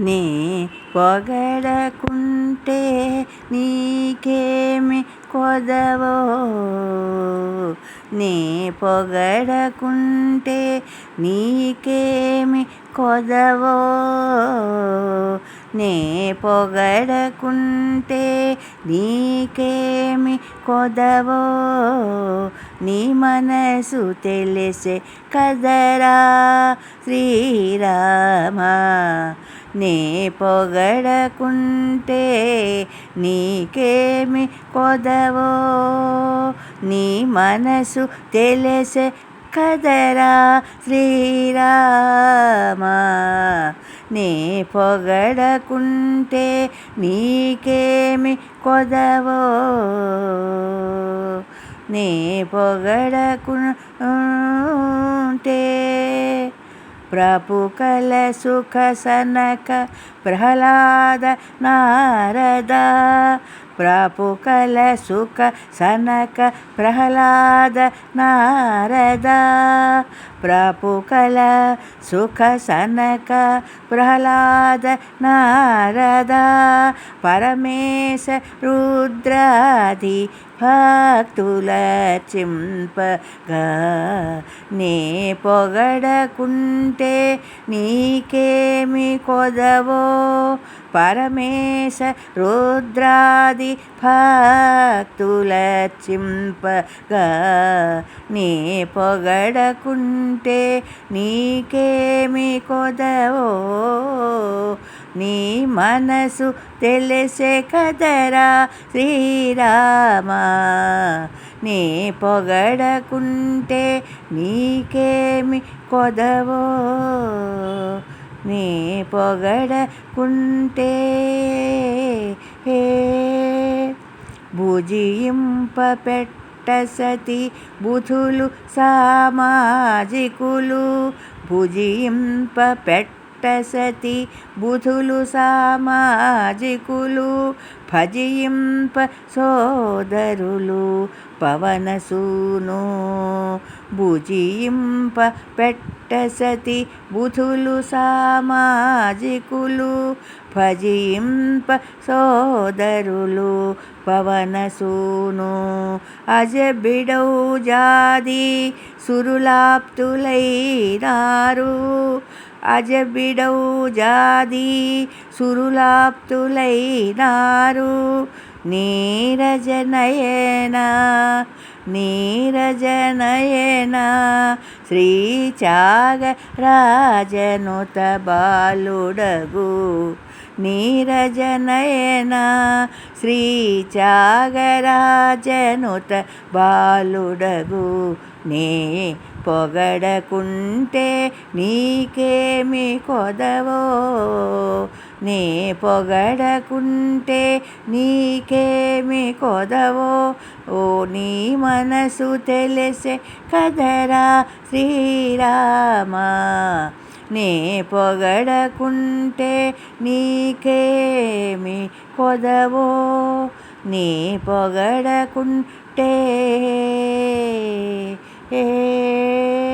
నీ పొగడకుంటే నీకేమి కొదవో? నీ పొగడకుంటే నీకేమి కొదవో? నే పొగడకుంటే నీకేమి కొదవో? నీ మనసు తెలిసే కదరా శ్రీరామా. నే పొగడకుంటే నీకేమి కొదవో? నీ మనసు తెలిసే కదరా శ్రీరామా? నే పొగడకుంటే నీకేమి కొదవో? నే పొగడకు ప్రపుకల సుఖ సనక ప్రహ్లాద నారద ప్రాపుకల సుఖ సనక ప్రహ్లాద నారద ప్రాపుకల సుఖ సనక ప్రహ్లాద నారద పరమేశ రుద్రాది భక్తుల చింపగా నే పొగడకుంటే నీకేమి కొదవో పరమేశ రుద్రాది భక్తుల చింపగా నీ పొగడకుంటే నీకేమి కొదవో? నీ మనసు తెలిసే కదరా శ్రీరామా? నీ పొగడకుంటే నీకేమి కొదవో? నీ పొగడకుంటే భుజింప సతి బుధులు సామాజికులు భుజింప పెట్టసతి బుధులు సామాజికులు భజింప సోదరులు పవనసూను భుజింప పెట్టసతి బుధులు సామాజికులు భజింప సోదరులు పవనసూను అజబిడౌ జాది సురులాప్తులైనారు. అజబిడౌ జాది సురులాప్తులైనారు. నీరజనయన నీరజనయన శ్రీచాగ రాజనుత బాలుడగు నీరజనయన శ్రీచాగరాజనుత బాలుడగు నే పొగడకుంటే నీకేమి కొదవో? నీ పొగడకుంటే నీకేమి కొదవో? ఓ నీ మనసు తెలిసే కదరా శ్రీరామా. నీ పొగడకుంటే నీకేమి కొదవో? నీ పొగడకుంటే Hey.